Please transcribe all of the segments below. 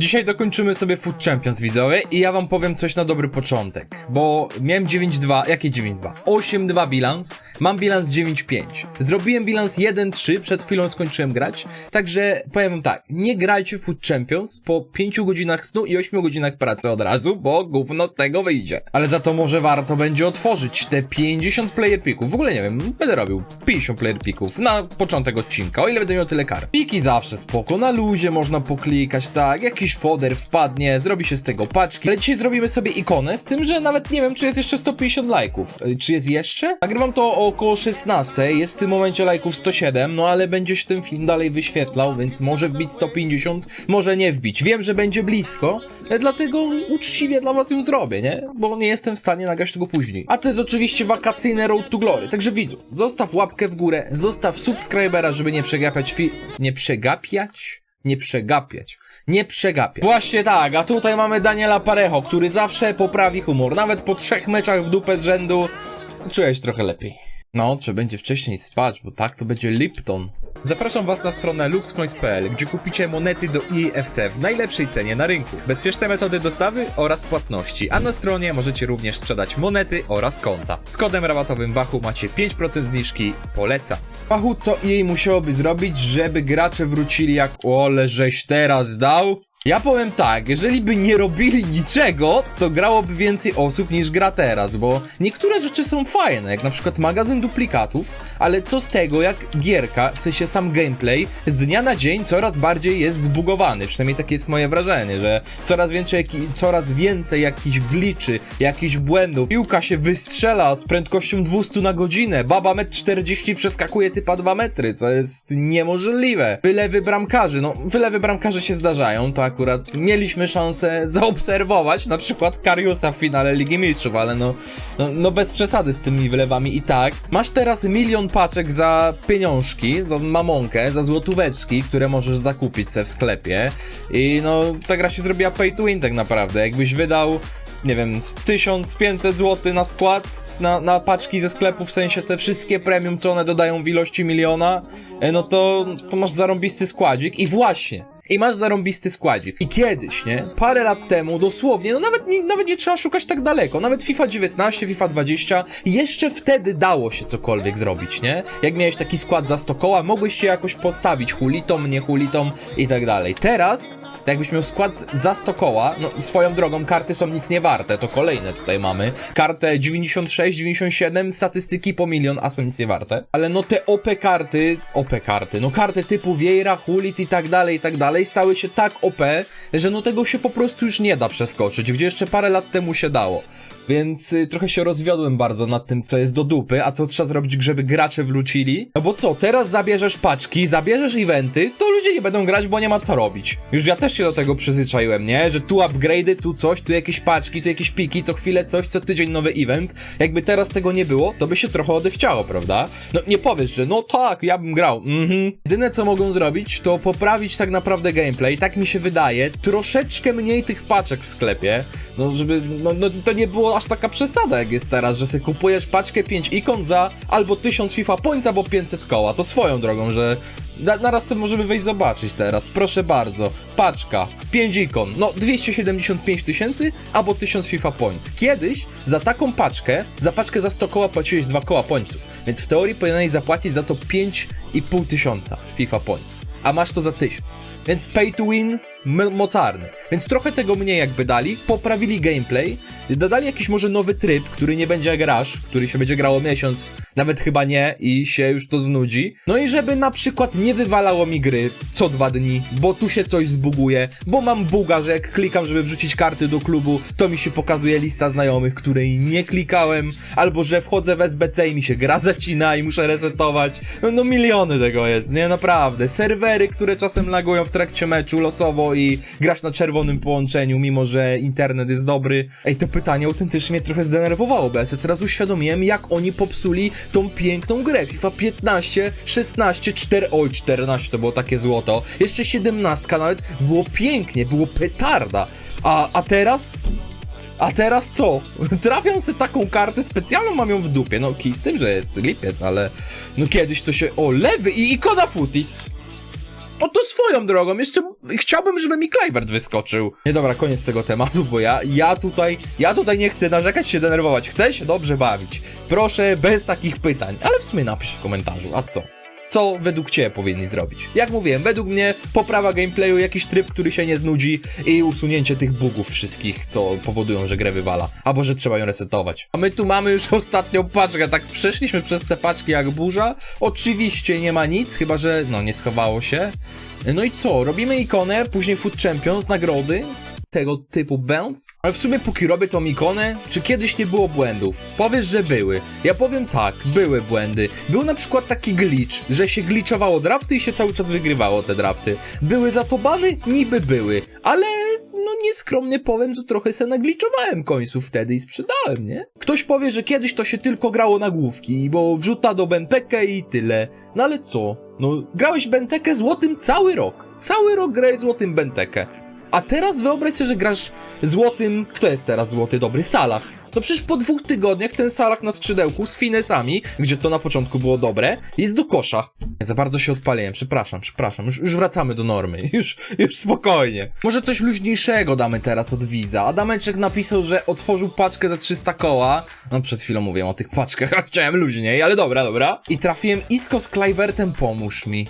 Dzisiaj dokończymy sobie Food Champions widzowie i ja wam powiem coś na dobry początek, bo miałem 9-2, jakie 9-2? 8-2 bilans, mam bilans 9-5. Zrobiłem bilans 1-3, przed chwilą skończyłem grać, także powiem wam tak, nie grajcie Food Champions po 5 godzinach snu i 8 godzinach pracy od razu, bo gówno z tego wyjdzie. Ale za to może warto będzie otworzyć te 50 player picków, w ogóle nie wiem, będę robił 50 player picków na początek odcinka, o ile będę miał tyle kar. Piki zawsze spoko, na luzie można poklikać, tak, jakiś foder wpadnie, zrobi się z tego paczki. Ale dzisiaj zrobimy sobie ikonę, z tym, że nawet nie wiem, czy jest jeszcze 150 lajków. Y, Czy jest jeszcze? Nagrywam to około 16, jest w tym momencie lajków 107, no ale będzie się ten film dalej wyświetlał, więc może wbić 150, może nie wbić. Wiem, że będzie blisko, e, dlatego uczciwie dla was ją zrobię, nie? Bo nie jestem w stanie nagrać tego później. A to jest oczywiście wakacyjny Road to Glory, także widzu, zostaw łapkę w górę, zostaw subskrybera, żeby nie przegapiać fi... Nie przegapiać? Nie przegapiać. Nie przegapiać. Właśnie tak, a tutaj mamy Daniela Parejo, który zawsze poprawi humor. Nawet po trzech meczach w dupę z rzędu czuję się trochę lepiej. No, trzeba będzie wcześniej spać, bo tak to będzie Lipton. Zapraszam Was na stronę luxcoins.pl, gdzie kupicie monety do EFC w najlepszej cenie na rynku. Bezpieczne metody dostawy oraz płatności, a na stronie możecie również sprzedać monety oraz konta. Z kodem rabatowym Wachu macie 5% zniżki, polecam. Wachu, co jej musiałoby zrobić, żeby gracze wrócili jak ole żeś teraz dał? Ja powiem tak, jeżeli by nie robili niczego, to grałoby więcej osób niż gra teraz, bo niektóre rzeczy są fajne, jak na przykład magazyn duplikatów, ale co z tego, jak gierka, w sensie sam gameplay, z dnia na dzień coraz bardziej jest zbugowany, przynajmniej takie jest moje wrażenie, że coraz więcej, coraz więcej jakichś gliczy, jakichś błędów, piłka się wystrzela z prędkością 200 na godzinę, baba metr 40 przeskakuje typa 2 metry, co jest niemożliwe. Wylewy bramkarzy, no wylewy bramkarzy się zdarzają, to akurat mieliśmy szansę zaobserwować, na przykład Kariusa w finale Ligi Mistrzów, ale no, no, no bez przesady z tymi wylewami i tak. Masz teraz milion paczek za pieniążki, za mamonkę, za złotóweczki, które możesz zakupić se w sklepie. I no ta gra się zrobiła pay to win tak naprawdę, jakbyś wydał nie wiem, z 1500 zł na skład, na, na paczki ze sklepu, w sensie te wszystkie premium, co one dodają w ilości miliona, e, no to, to masz zarąbisty składzik. I właśnie, i masz zarąbisty składzik. I kiedyś, nie? Parę lat temu, dosłownie, no nawet nie, nawet nie trzeba szukać tak daleko. Nawet FIFA 19, FIFA 20, jeszcze wtedy dało się cokolwiek zrobić, nie? Jak miałeś taki skład za 100 koła, mogłeś się jakoś postawić hulitom, nie hulitom i tak dalej. Teraz, jakbyś miał skład za 100 koła, no swoją drogą, karty są nic nie warte, to kolejne tutaj mamy. Kartę 96, 97, statystyki po milion, a są nic nie warte. Ale no te OP karty, OP karty, no karty typu Vieira, Hulit i tak dalej, i tak dalej, stały się tak OP, że no tego się po prostu już nie da przeskoczyć, gdzie jeszcze parę lat temu się dało. Więc y, trochę się rozwiodłem bardzo nad tym, co jest do dupy, a co trzeba zrobić, żeby gracze wrócili. No bo co, teraz zabierzesz paczki, zabierzesz eventy, to ludzie nie będą grać, bo nie ma co robić. Już ja też się do tego przyzwyczaiłem, nie? Że tu upgrade'y, tu coś, tu jakieś paczki, tu jakieś piki, co chwilę coś, co tydzień nowy event. Jakby teraz tego nie było, to by się trochę odechciało, prawda? No nie powiesz, że no tak, ja bym grał. Mhm. Jedyne co mogą zrobić, to poprawić tak naprawdę gameplay, tak mi się wydaje, troszeczkę mniej tych paczek w sklepie, no żeby, no, no to nie było aż taka przesada jak jest teraz, że sobie kupujesz paczkę 5 ikon za albo 1000 FIFA points, albo 500 koła, to swoją drogą, że na, naraz sobie możemy wejść zobaczyć teraz, proszę bardzo, paczka, 5 ikon, no 275 tysięcy, albo 1000 FIFA points. Kiedyś za taką paczkę, za paczkę za 100 koła płaciłeś 2 koła pointsów, więc w teorii powinieneś zapłacić za to 5,5 tysiąca FIFA points, a masz to za 1000. Więc pay to win mocarny. Więc trochę tego mniej jakby dali, poprawili gameplay, dodali jakiś może nowy tryb, który nie będzie jak Rush, który się będzie grało miesiąc, nawet chyba nie i się już to znudzi. No i żeby na przykład nie wywalało mi gry co dwa dni, bo tu się coś zbuguje, bo mam buga, że jak klikam, żeby wrzucić karty do klubu, to mi się pokazuje lista znajomych, której nie klikałem, albo że wchodzę w SBC i mi się gra zacina i muszę resetować. No, no miliony tego jest, nie? Naprawdę. Serwery, które czasem lagują w trakcie meczu losowo i grasz na czerwonym połączeniu, mimo że internet jest dobry. Ej, to pytanie autentycznie mnie trochę zdenerwowało, sobie teraz uświadomiłem, jak oni popsuli tą piękną grę. FIFA 15, 16, 4, oj 14 to było takie złoto. Jeszcze 17 nawet było pięknie, było petarda. A, a teraz? A teraz co? Trafiam sobie taką kartę specjalną, mam ją w dupie. No kij z tym, że jest lipiec, ale no kiedyś to się... O, lewy i ikona futis. Swoją drogą, jeszcze chciałbym, żeby mi Kluivert wyskoczył. Nie dobra, koniec tego tematu, bo ja, ja tutaj, ja tutaj nie chcę narzekać, się denerwować. Chcę się dobrze bawić. Proszę, bez takich pytań, ale w sumie napisz w komentarzu, a co? Co według Ciebie powinni zrobić? Jak mówiłem, według mnie poprawa gameplayu, jakiś tryb, który się nie znudzi i usunięcie tych bugów wszystkich, co powodują, że grę wywala, albo że trzeba ją resetować. A my tu mamy już ostatnią paczkę, tak przeszliśmy przez te paczki jak burza. Oczywiście nie ma nic, chyba że, no, nie schowało się. No i co? Robimy ikonę, później Food Champions, nagrody, tego typu bounce. Ale w sumie póki robię tą ikonę, czy kiedyś nie było błędów? Powiesz, że były. Ja powiem tak, były błędy. Był na przykład taki glitch, że się glitchowało drafty i się cały czas wygrywało te drafty. Były za to bany? Niby były, ale no nieskromnie powiem, że trochę se nagliczowałem końców wtedy i sprzedałem, nie? Ktoś powie, że kiedyś to się tylko grało na główki, bo wrzuta do Bentekę i tyle. No ale co? No, grałeś Bentekę złotym cały rok. Cały rok grałeś złotym Bentekę. A teraz wyobraź sobie, że grasz złotym. Kto jest teraz złoty dobry? Salah. No przecież po dwóch tygodniach ten Salah na skrzydełku z finesami, gdzie to na początku było dobre, jest do kosza. Za bardzo się odpaliłem, przepraszam, przepraszam. Już, już wracamy do normy. Już, już spokojnie. Może coś luźniejszego damy teraz od widza. Adameczek napisał, że otworzył paczkę za 300 koła. No przed chwilą mówiłem o tych paczkach, chciałem luźniej, ale dobra, dobra. I trafiłem Isko z Clivertem, pomóż mi.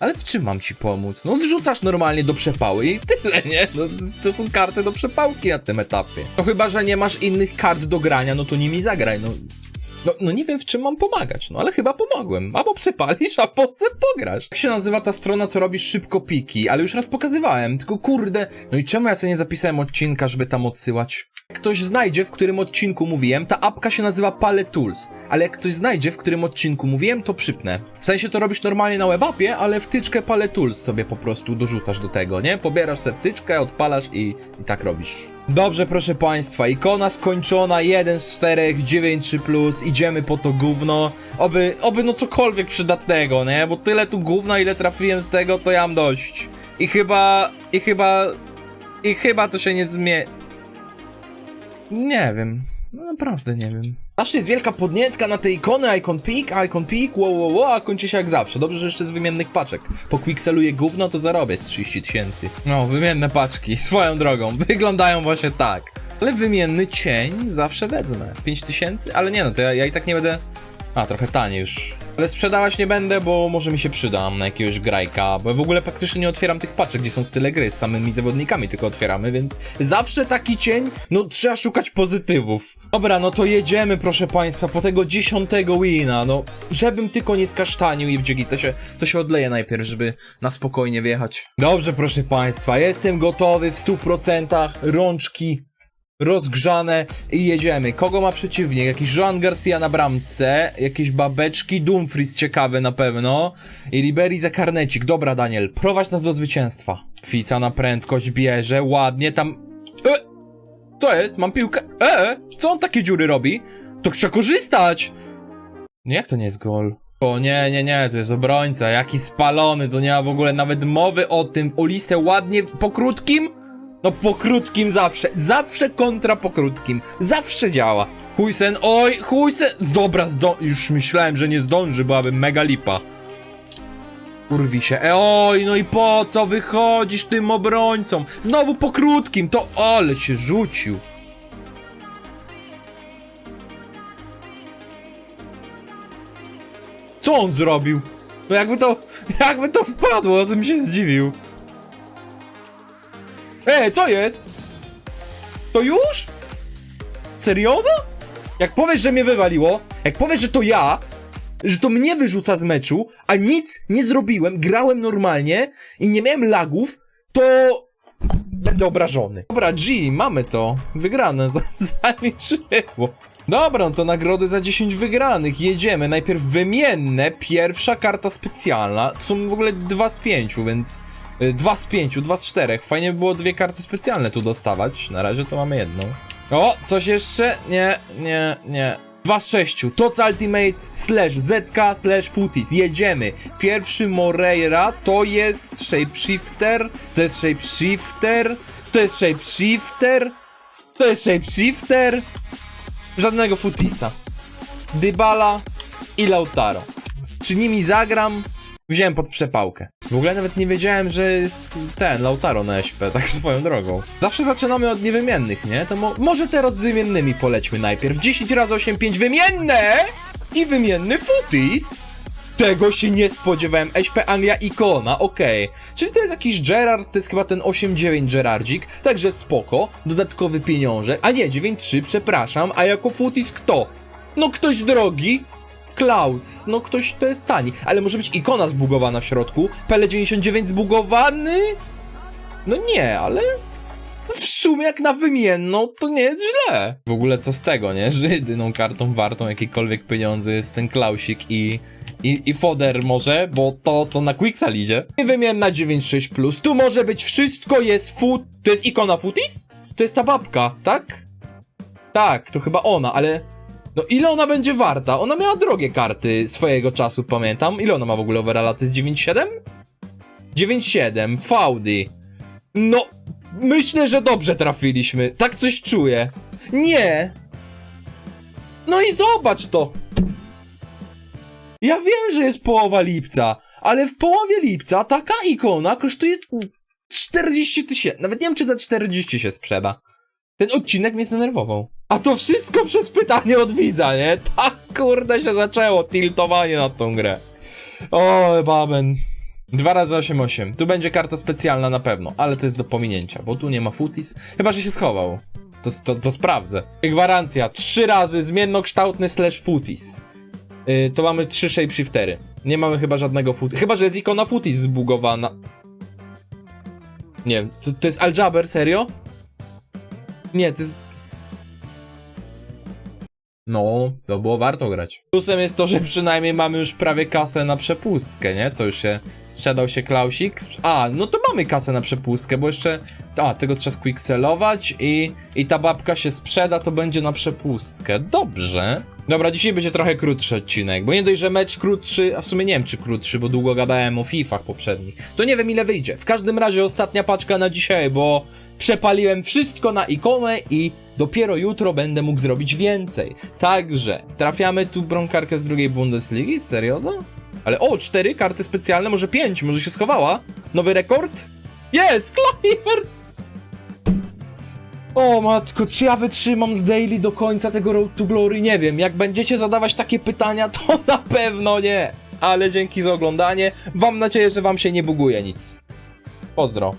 Ale w czym mam ci pomóc? No wrzucasz normalnie do przepały i tyle, nie? No, to są karty do przepałki na tym etapie. No chyba, że nie masz innych kart do grania, no to nimi zagraj, no. No, no nie wiem w czym mam pomagać, no ale chyba pomogłem. Albo przepalisz, a potem pograsz. Jak się nazywa ta strona, co robisz szybko piki? Ale już raz pokazywałem, tylko kurde. No i czemu ja sobie nie zapisałem odcinka, żeby tam odsyłać? Ktoś znajdzie, w którym odcinku mówiłem, ta apka się nazywa Pale Tools, ale jak ktoś znajdzie, w którym odcinku mówiłem, to przypnę. W sensie to robisz normalnie na webapie, ale wtyczkę Pale Tools sobie po prostu dorzucasz do tego, nie? Pobierasz sobie wtyczkę, odpalasz i, i tak robisz. Dobrze, proszę państwa, ikona skończona, 1 z 4, 9 plus, idziemy po to gówno. Oby, oby no cokolwiek przydatnego, nie? Bo tyle tu gówna, ile trafiłem z tego, to ja mam dość. I chyba, i chyba, i chyba to się nie zmie... Nie wiem. No naprawdę nie wiem. Zawsze jest wielka podnietka na te ikony, Icon Peak, Icon Peak, wow, wow, wow, a kończy się jak zawsze. Dobrze, że jeszcze z wymiennych paczek. Po Quixeluję gówno, to zarobię z 30 tysięcy. No, wymienne paczki, swoją drogą, wyglądają właśnie tak. Ale wymienny cień zawsze wezmę. 5 tysięcy? Ale nie no, to ja, ja i tak nie będę... A, trochę taniej już. Ale sprzedawać nie będę, bo może mi się przydam na jakiegoś grajka, bo w ogóle praktycznie nie otwieram tych paczek, gdzie są style gry, z samymi zawodnikami tylko otwieramy, więc zawsze taki cień, no trzeba szukać pozytywów. Dobra, no to jedziemy, proszę państwa, po tego dziesiątego wina, no, żebym tylko nie skasztanił i wdziegi, to się, to się odleje najpierw, żeby na spokojnie wjechać. Dobrze, proszę państwa, jestem gotowy w 100%, rączki rozgrzane i jedziemy. Kogo ma przeciwnik? Jakiś Joan Garcia na bramce, jakieś babeczki, Dumfries ciekawy na pewno i Ribery za karnecik. Dobra, Daniel, prowadź nas do zwycięstwa. Fica na prędkość bierze, ładnie tam... E! Co jest? Mam piłkę... E! Co on takie dziury robi? To trzeba korzystać! Nie, jak to nie jest gol? O nie, nie, nie, to jest obrońca, jaki spalony, to nie ma w ogóle nawet mowy o tym. Olise ładnie po krótkim? No po krótkim zawsze, zawsze kontra po krótkim, zawsze działa. Huysen, oj, Huysen, dobra, zdo... już myślałem, że nie zdąży, byłaby mega lipa. Urwi się, e, oj, no i po co wychodzisz tym obrońcą? Znowu po krótkim, to ale się rzucił. Co on zrobił? No jakby to, jakby to wpadło, to bym się zdziwił. Ej, co jest? To już? Seriozo? Jak powiesz, że mnie wywaliło, jak powiesz, że to ja, że to mnie wyrzuca z meczu, a nic nie zrobiłem, grałem normalnie i nie miałem lagów, to będę obrażony. Dobra, G, mamy to. Wygrane, za- zaliczyło. Dobra, no to nagrody za 10 wygranych. Jedziemy. Najpierw wymienne, pierwsza karta specjalna. To są w ogóle dwa z pięciu, więc... y, Dwa z pięciu, dwa z czterech. Fajnie by było dwie karty specjalne tu dostawać. Na razie to mamy jedną. O, coś jeszcze? Nie, nie, nie. Dwa z sześciu. Toc Ultimate slash ZK slash Footies. Jedziemy. Pierwszy Moreira to jest Shapeshifter. To jest Shapeshifter. To jest Shapeshifter. To jest Shapeshifter. Żadnego Footisa. Dybala i Lautaro. Czy nimi zagram? Wziąłem pod przepałkę. W ogóle nawet nie wiedziałem, że jest ten Lautaro na SP, tak swoją drogą. Zawsze zaczynamy od niewymiennych, nie? To mo może teraz z wymiennymi polećmy najpierw. 10 razy 8, 5 wymienne! I wymienny Futis! Tego się nie spodziewałem. HP Anglia ikona, okej. Czyli to jest jakiś Gerard, to jest chyba ten 8-9 Gerardzik, także spoko. Dodatkowy pieniążek. A nie, 9-3, przepraszam. A jako Futis kto? No ktoś drogi. Klaus, no ktoś to jest tani, ale może być ikona zbugowana w środku. PL99 zbugowany? No nie, ale w sumie jak na wymienną to nie jest źle. W ogóle co z tego, nie? Że jedyną kartą wartą jakiekolwiek pieniądze jest ten Klausik i, i, i foder może, bo to, to na Quicksa idzie. Wymienna 9.6+, plus. tu może być wszystko, jest foot... To jest ikona Footis? To jest ta babka, tak? Tak, to chyba ona, ale... No ile ona będzie warta? Ona miała drogie karty swojego czasu, pamiętam. Ile ona ma w ogóle overalla? To jest 9.7? 9.7, faudy. No, myślę, że dobrze trafiliśmy. Tak coś czuję. Nie. No i zobacz to. Ja wiem, że jest połowa lipca, ale w połowie lipca taka ikona kosztuje 40 tysięcy. Nawet nie wiem, czy za 40 się sprzeda. Ten odcinek mnie zdenerwował. A to wszystko przez pytanie od widza, nie? Tak kurde się zaczęło tiltowanie na tą grę. O, baben. 2 razy 8-8. Tu będzie karta specjalna na pewno, ale to jest do pominięcia, bo tu nie ma futis. Chyba, że się schował. To, to, to sprawdzę. Gwarancja. 3 razy zmiennokształtny slash futis. Yy, to mamy 3 shapeshiftery. Nie mamy chyba żadnego futis. Chyba, że jest ikona futis zbugowana. Nie to, to jest aljaber, serio? Nie, to jest... No, to było warto grać. Plusem jest to, że przynajmniej mamy już prawie kasę na przepustkę, nie? Co już się... Sprzedał się Klausik. Sprz- A, no to mamy kasę na przepustkę, bo jeszcze... A, tego trzeba squickselować i... I ta babka się sprzeda, to będzie na przepustkę. Dobrze. Dobra, dzisiaj będzie trochę krótszy odcinek, bo nie dość, że mecz krótszy, a w sumie nie wiem czy krótszy, bo długo gadałem o Fifach poprzednich. To nie wiem ile wyjdzie. W każdym razie ostatnia paczka na dzisiaj, bo przepaliłem wszystko na ikonę i dopiero jutro będę mógł zrobić więcej. Także trafiamy tu bronkarkę z drugiej Bundesligi, seriozo? Ale o, cztery karty specjalne, może pięć, może się schowała? Nowy rekord? Jest, Kluivert! O matko, czy ja wytrzymam z daily do końca tego Road to Glory? Nie wiem, jak będziecie zadawać takie pytania, to na pewno nie. Ale dzięki za oglądanie, mam nadzieję, że wam się nie buguje nic. Pozdro.